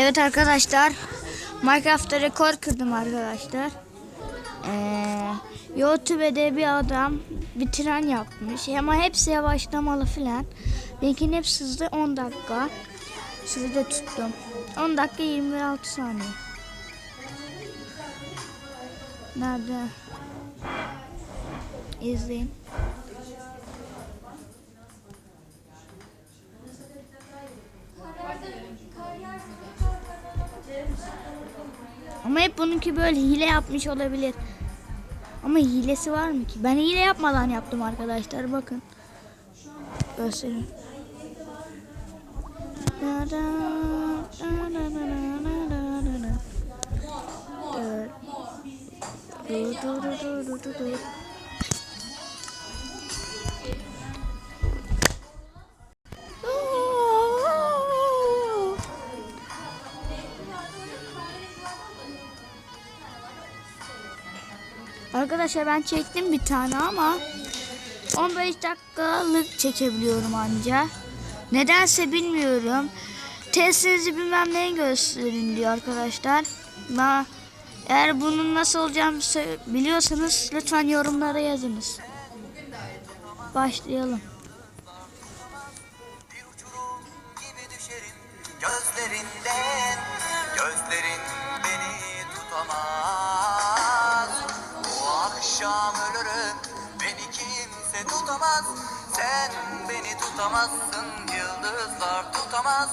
Evet arkadaşlar. Minecraft'ta rekor kırdım arkadaşlar. Ee, YouTube'de bir adam bir tren yapmış. Ama hepsi yavaşlamalı filan. Benimkinin hepsi hızlı 10 dakika. Sürede tuttum. 10 dakika 26 saniye. Nerede? İzleyin. Ama hep bununki böyle hile yapmış olabilir. Ama hilesi var mı ki? Ben hile yapmadan yaptım arkadaşlar bakın. Göstereyim. Arkadaşlar ben çektim bir tane ama 15 dakikalık çekebiliyorum anca. Nedense bilmiyorum. Testinizi bilmem neyi gösterin diyor arkadaşlar. Ma eğer bunun nasıl olacağını biliyorsanız lütfen yorumlara yazınız. Başlayalım. Gözlerinden Gözlerin beni tutamaz Bu akşam ölürüm beni kimse tutamaz Sen beni tutamazsın yıldızlar tutamaz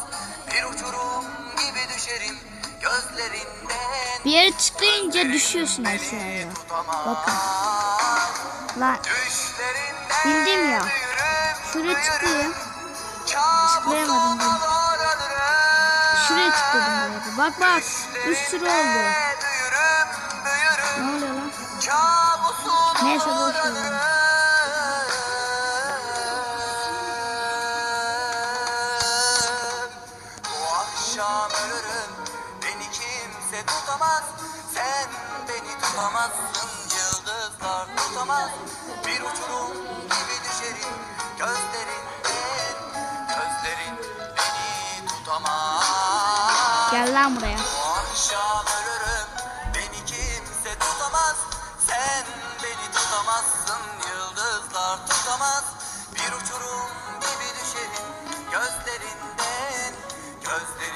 Bir uçurum gibi düşerim gözlerinden Bir yere tıklayınca düşüyorsun aşağıya. Bakın. Lan Bindim ya. şuraya tıklayayım. Tıklayamadım ben. Şuraya tıkladım böyle. Bak bak. Bir sürü oldu. Neyse boş ver. varırım. Bu akşam ölürüm, beni kimse tutamaz. Sen beni tutamazsın, yıldızlar tutamaz. Bir uçurum gibi düşerim gözlerinden. Gözlerin beni tutamaz. Gel lan buraya. Tutamazsın yıldızlar tutamaz. Bir uçurum gibi düşerim gözlerinden Gözlerin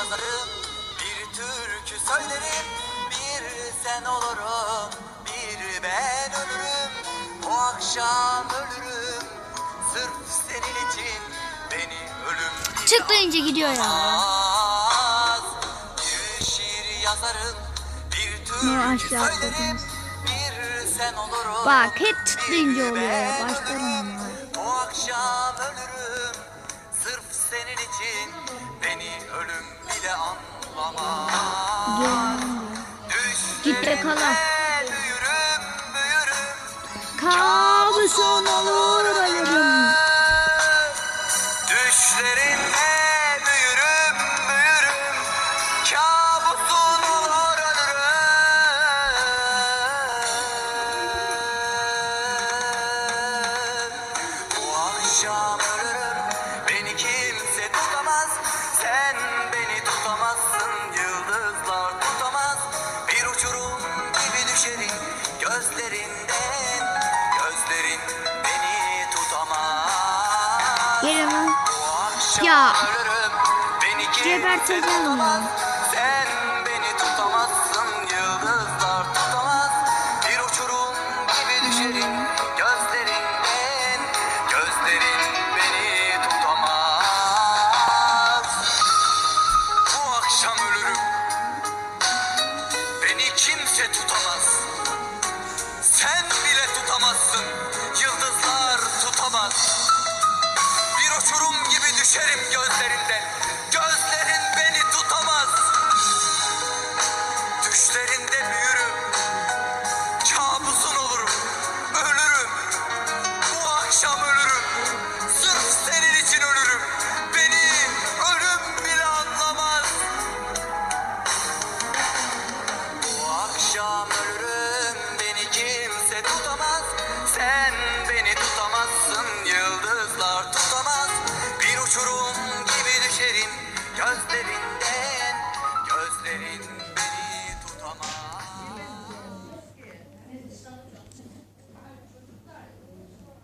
yazarım, bir türkü söylerim Bir sen olurum, bir ben ölürüm Bu akşam ölürüm, sırf senin için Beni ölüm bile Tıklayınca gidiyor ya. Bir şiir yazarım, bir türkü Ne aşağı söylerim atladınız. Bir sen olurum, Bak hep tıklayınca bir oluyor ya. Başlarım ya. Bu akşam ölürüm senin için Beni ölüm bile anlamaz. Git de kala. Kabusun olur Gelin lan. Ya. Geberteceğim tutamaz.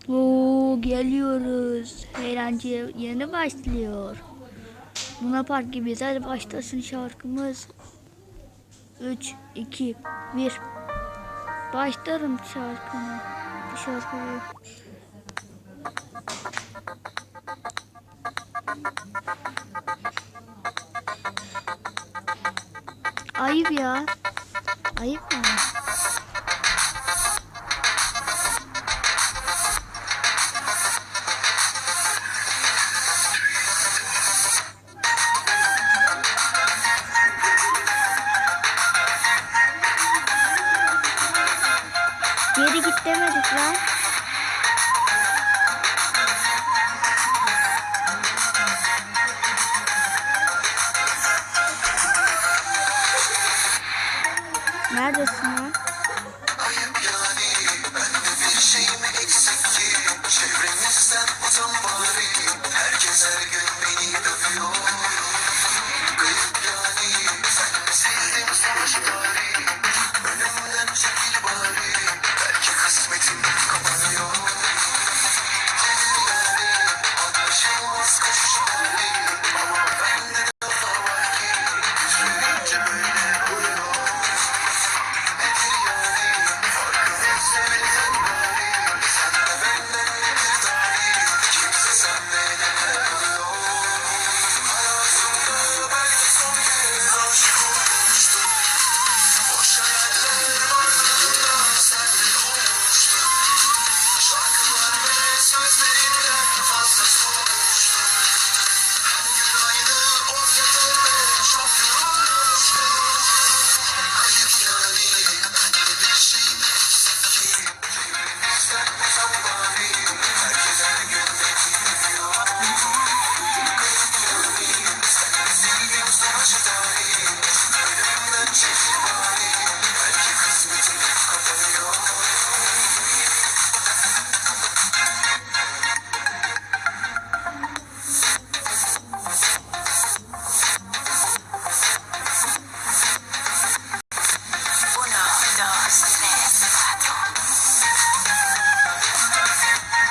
Oo, geliyoruz. Eğlence yeni başlıyor. Luna Park gibi hadi başlasın şarkımız. 3, 2, 1. Başlarım şarkını. Şarkıyı. Ayıp ya. Ayıp mı? 来。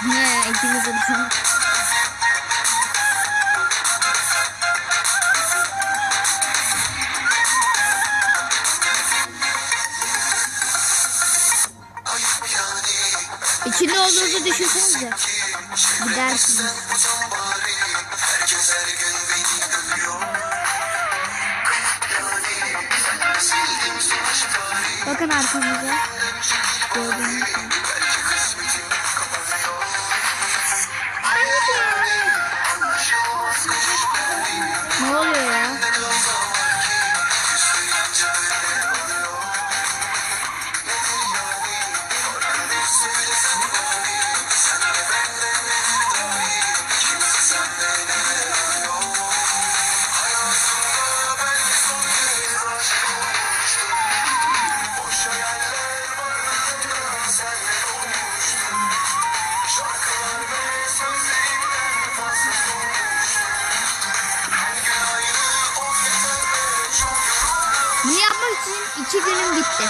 Ne ikimiz de İçinde olduğunuzu düşünsenize. Gidersiniz. Bakın arkamıza. Gördüğünüz gibi. Bunu yapmak için iki günüm bitti.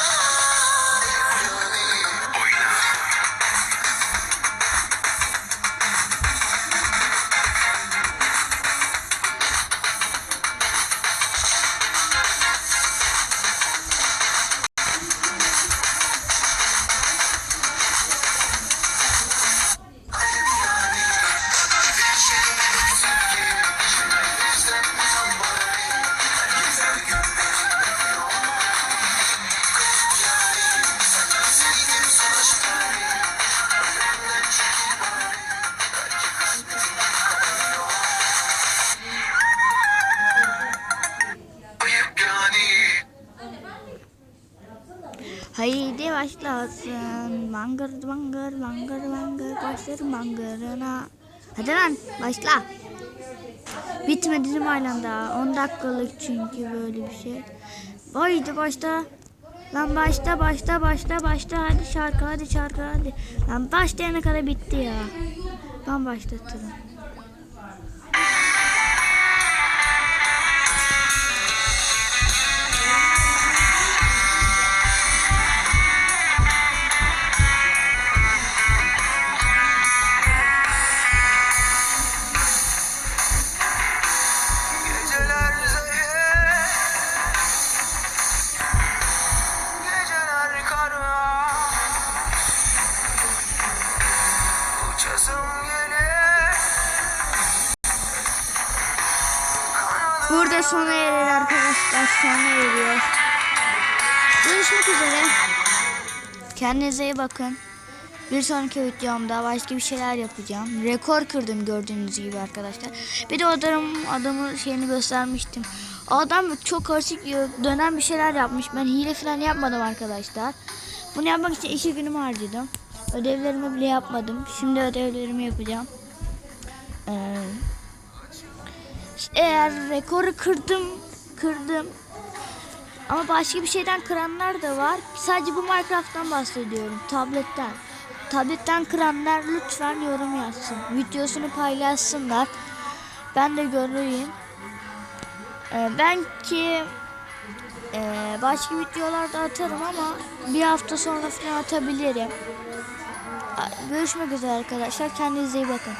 Haydi başlasın. Bangır bangır bangır bangır başlarım bangırına. Hadi lan başla. Bitmedi değil mi 10 dakikalık çünkü böyle bir şey. Haydi başla. Lan başla başla başla başla hadi şarkı hadi şarkı hadi. Lan başlayana kadar bitti ya. Ben başlatırım. Sona erer arkadaşlar. Sona eriyor. Görüşmek üzere. Kendinize iyi bakın. Bir sonraki videomda başka bir şeyler yapacağım. Rekor kırdım gördüğünüz gibi arkadaşlar. Bir de o adamın adamı şeyini göstermiştim. Adam çok karışık dönen bir şeyler yapmış. Ben hile falan yapmadım arkadaşlar. Bunu yapmak için iki günümü harcadım. Ödevlerimi bile yapmadım. Şimdi ödevlerimi yapacağım. Ee, eğer rekoru kırdım, kırdım. Ama başka bir şeyden kıranlar da var. Sadece bu Minecraft'tan bahsediyorum. Tabletten. Tabletten kıranlar lütfen yorum yazsın. Videosunu paylaşsınlar. Ben de göreyim. Ee, belki ee, başka videolarda atarım ama bir hafta sonra falan atabilirim. Görüşmek üzere arkadaşlar. Kendinize iyi bakın.